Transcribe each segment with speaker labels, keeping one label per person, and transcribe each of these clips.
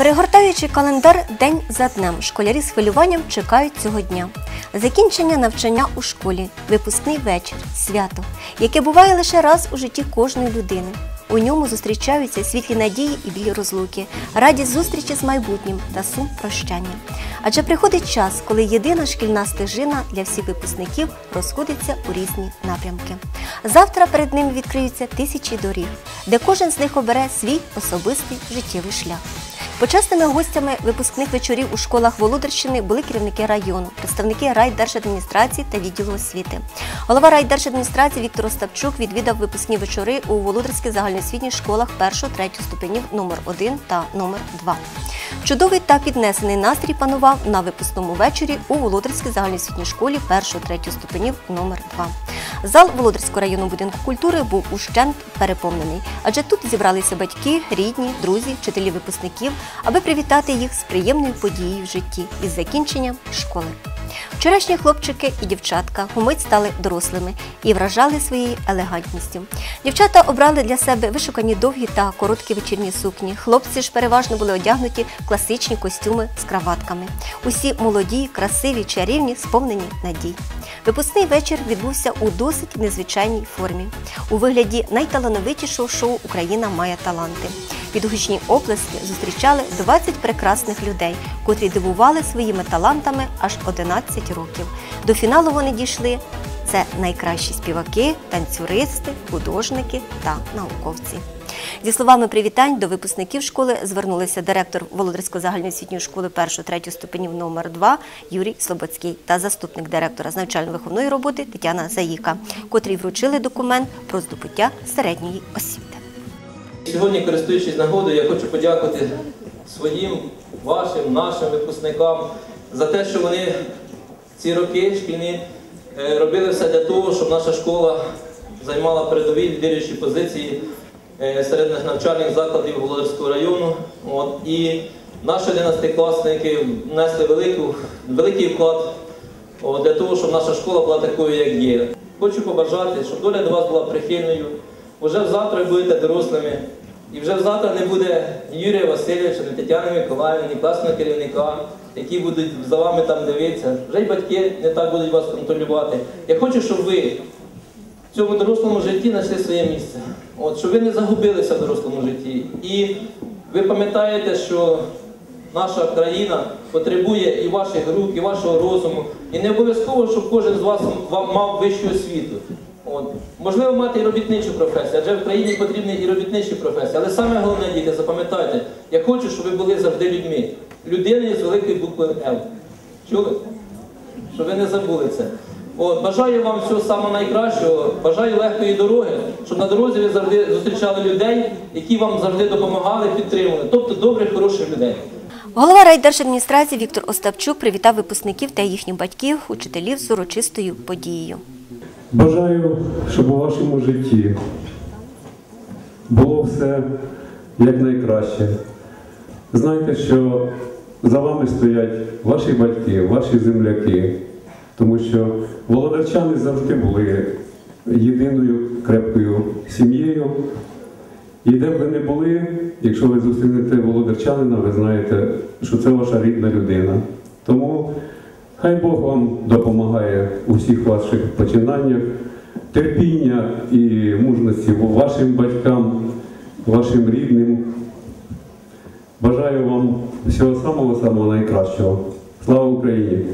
Speaker 1: Перегортаючи календар день за днем, школярі з хвилюванням чекають цього дня. Закінчення навчання у школі, випускний вечір, свято, яке буває лише раз у житті кожної людини. У ньому зустрічаються світлі надії і білі розлуки, радість зустрічі з майбутнім та сум прощання. Адже приходить час, коли єдина шкільна стежина для всіх випускників розходиться у різні напрямки. Завтра перед ними відкриються тисячі доріг, де кожен з них обере свій особистий життєвий шлях. Почесними гостями випускних вечорів у школах Володарщини були керівники району, представники райдержадміністрації та відділу освіти. Голова райдержадміністрації Віктор Остапчук відвідав випускні вечори у Володарських загальноосвітніх школах 1-3 ступенів номер 1 та номер 2. Чудовий та піднесений настрій панував на випускному вечорі у Володарській загальноосвітній школі 1-3 ступенів номер 2. Зал Володарського районного будинку культури був ущент переповнений, адже тут зібралися батьки, рідні, друзі, вчителі випускників, аби привітати їх з приємною подією в житті із закінченням школи. Вчорашні хлопчики і дівчатка умить стали дорослими і вражали своєю елегантністю. Дівчата обрали для себе вишукані довгі та короткі вечірні сукні. Хлопці ж переважно були одягнуті в класичні костюми з краватками. Усі молоді, красиві, чарівні, сповнені надій. Випускний вечір відбувся у досить незвичайній формі у вигляді найталановитішого шоу Україна має таланти. Підгучні оплески зустрічали 20 прекрасних людей, котрі дивували своїми талантами аж 11 років. До фіналу вони дійшли. Це найкращі співаки, танцюристи, художники та науковці. Зі словами привітань до випускників школи звернулися директор Володарської загальноосвітньої школи 1-3 ступенів номер 2 Юрій Слободський та заступник директора з навчально-виховної роботи Тетяна Заїка, котрі вручили документ про здобуття середньої освіти.
Speaker 2: Сьогодні, користуючись нагодою, я хочу подякувати своїм, вашим, нашим випускникам за те, що вони ці роки шкільні е, робили все для того, щоб наша школа займала передові лідируючі позиції е, серед навчальних закладів Володарського району. От, і наші 11-класники внесли велику, великий вклад от, для того, щоб наша школа була такою, як є. Хочу побажати, щоб доля до вас була прихильною. Уже завтра будете дорослими. І вже завтра не буде ні Юрія Васильовича, ні Тетяни Миколаївни, ні класного керівника, які будуть за вами там дивитися. Вже й батьки не так будуть вас контролювати. Я хочу, щоб ви в цьому дорослому житті знайшли своє місце. От, щоб ви не загубилися в дорослому житті. І ви пам'ятаєте, що наша країна потребує і ваших рук, і вашого розуму. І не обов'язково, щоб кожен з вас мав вищу освіту. От. Можливо, мати і робітничу професію, адже в країні потрібні і робітничі професії. Але саме головне, діти, запам'ятайте, я хочу, щоб ви були завжди людьми. Людиною з великої букви Л. Чули? Щоб ви не забули це. От, бажаю вам всього самого найкращого, бажаю легкої дороги, щоб на дорозі ви завжди зустрічали людей, які вам завжди допомагали, підтримували. Тобто добрих, хороших людей.
Speaker 1: Голова райдержадміністрації Віктор Остапчук привітав випускників та їхніх батьків, учителів з урочистою подією.
Speaker 3: Бажаю, щоб у вашому житті було все якнайкраще. Знайте, що за вами стоять ваші батьки, ваші земляки, тому що володарчани завжди були єдиною крепкою сім'єю. І де б ви не були, якщо ви зустрінете володарчанина, ви знаєте, що це ваша рідна людина. Тому хай Бог вам допомагає у всіх ваших починаннях, терпіння і мужності вашим батькам, вашим рідним. Бажаю вам всього самого-самого найкращого. Слава Україні!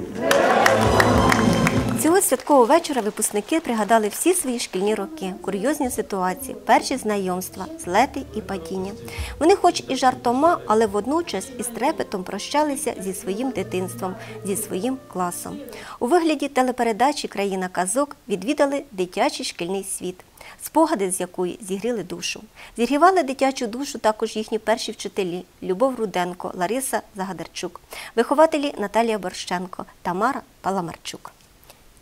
Speaker 1: Цього святкового вечора випускники пригадали всі свої шкільні роки, курйозні ситуації, перші знайомства, злети і падіння. Вони, хоч і жартома, але водночас із трепетом прощалися зі своїм дитинством, зі своїм класом. У вигляді телепередачі Країна казок відвідали дитячий шкільний світ. Спогади з якої зігріли душу. Зігрівали дитячу душу також їхні перші вчителі Любов Руденко, Лариса Загадарчук, вихователі Наталія Борщенко, Тамара Паламарчук.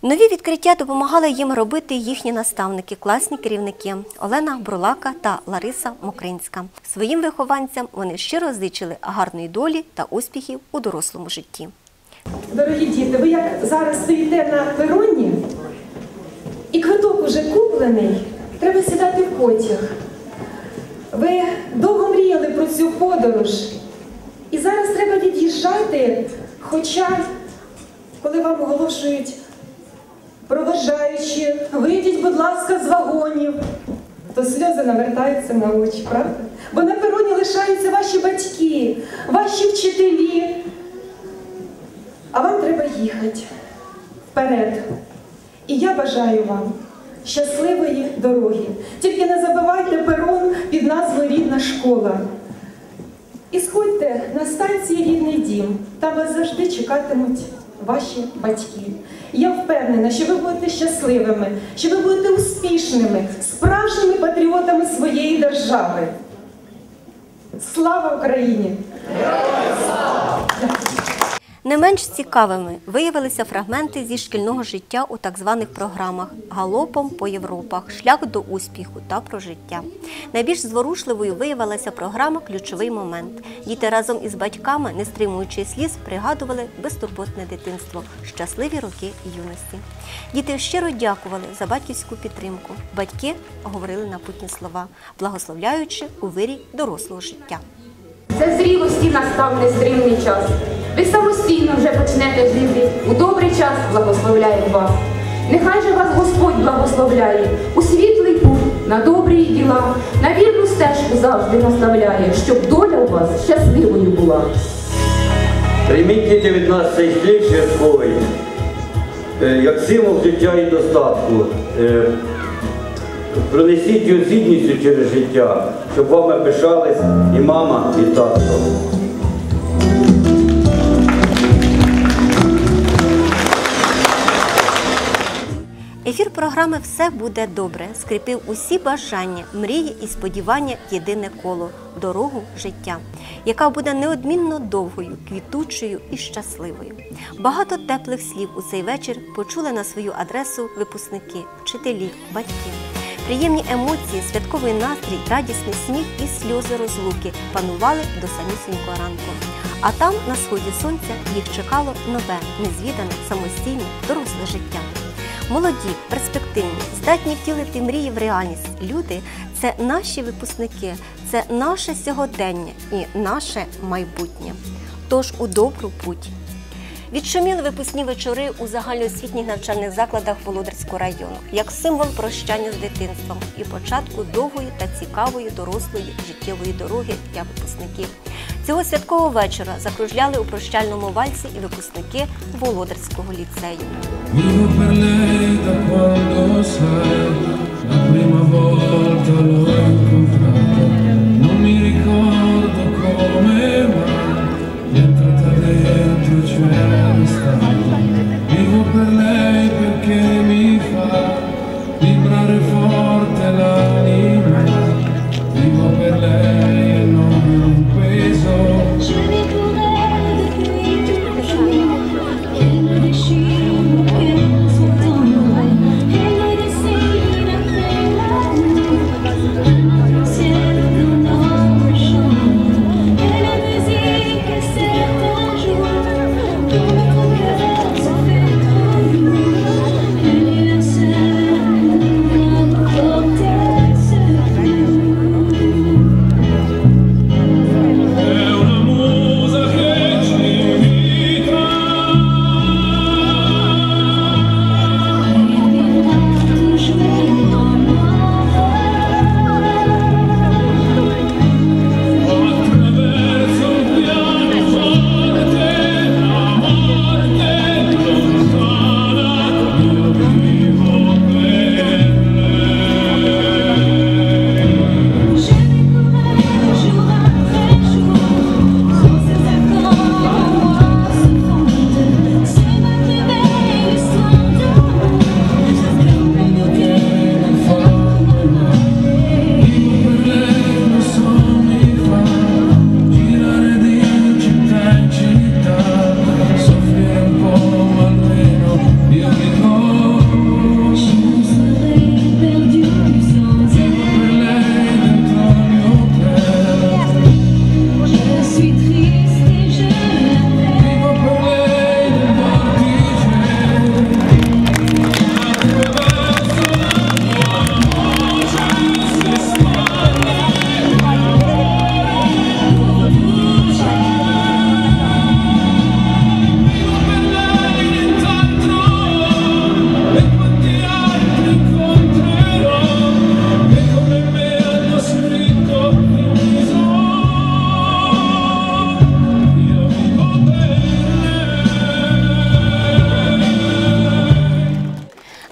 Speaker 1: Нові відкриття допомагали їм робити їхні наставники, класні керівники Олена Бурлака та Лариса Мокринська. Своїм вихованцям вони щиро зичили гарної долі та успіхів у дорослому житті.
Speaker 4: Дорогі діти, ви як зараз стоїте на пероні, і квиток уже куплений, треба сідати в потяг. Ви довго мріяли про цю подорож і зараз треба від'їжджати, хоча, коли вам оголошують проважаючи, вийдіть, будь ласка, з вагонів, то сльози навертаються на очі, правда? Бо на пероні лишаються ваші батьки, ваші вчителі. А вам треба їхати вперед. І я бажаю вам щасливої дороги. Тільки не забивайте перон під назвою Рідна школа. І сходьте на станції Рідний дім. Там вас завжди чекатимуть ваші батьки. Я впевнена, що ви будете щасливими, що ви будете успішними, справжніми патріотами своєї держави. Слава Україні!
Speaker 1: Не менш цікавими виявилися фрагменти зі шкільного життя у так званих програмах Галопом по Європах, Шлях до успіху та про життя. Найбільш зворушливою виявилася програма Ключовий момент. Діти разом із батьками, не стримуючи сліз, пригадували безтурботне дитинство, щасливі роки юності. Діти щиро дякували за батьківську підтримку. Батьки говорили напутні слова, благословляючи у вирі дорослого життя.
Speaker 5: Це зрілості настав нестримний час. Ви самостійно вже почнете жити. У добрий час благословляю вас. Нехай же вас Господь благословляє у світлий путь, на добрі діла, на вірну стежку завжди наставляє, щоб доля у вас щасливою була.
Speaker 6: Прийміть діти від нас цей хліб святковий, е, як символ життя і достатку. Пронесіть його з через життя, щоб вами пишались і мама, і татко.
Speaker 1: Ефір програми Все буде добре скріпив усі бажання, мрії і сподівання в єдине коло дорогу життя, яка буде неодмінно довгою, квітучою і щасливою. Багато теплих слів у цей вечір почули на свою адресу випускники, вчителі, батьки. Приємні емоції, святковий настрій, радісний сміх і сльози розлуки панували до самісінького ранку. А там, на сході сонця, їх чекало нове, незвідане, самостійне, доросле життя. Молоді, перспективні, здатні втілити мрії в реальність. Люди це наші випускники, це наше сьогодення і наше майбутнє. Тож у добру путь. Відшуміли випускні вечори у загальноосвітніх навчальних закладах Володарського району як символ прощання з дитинством і початку довгої та цікавої дорослої життєвої дороги для випускників. Цього святкового вечора закружляли у прощальному вальсі і випускники Володарського ліцею.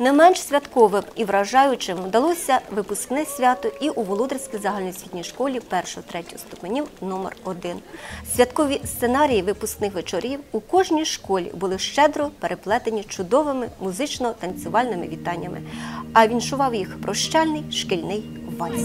Speaker 1: Не менш святковим і вражаючим вдалося випускне свято і у Володарській загальноосвітній школі 1-3 ступенів номер 1 Святкові сценарії випускних вечорів у кожній школі були щедро переплетені чудовими музично-танцювальними вітаннями, а віншував їх прощальний шкільний вальс.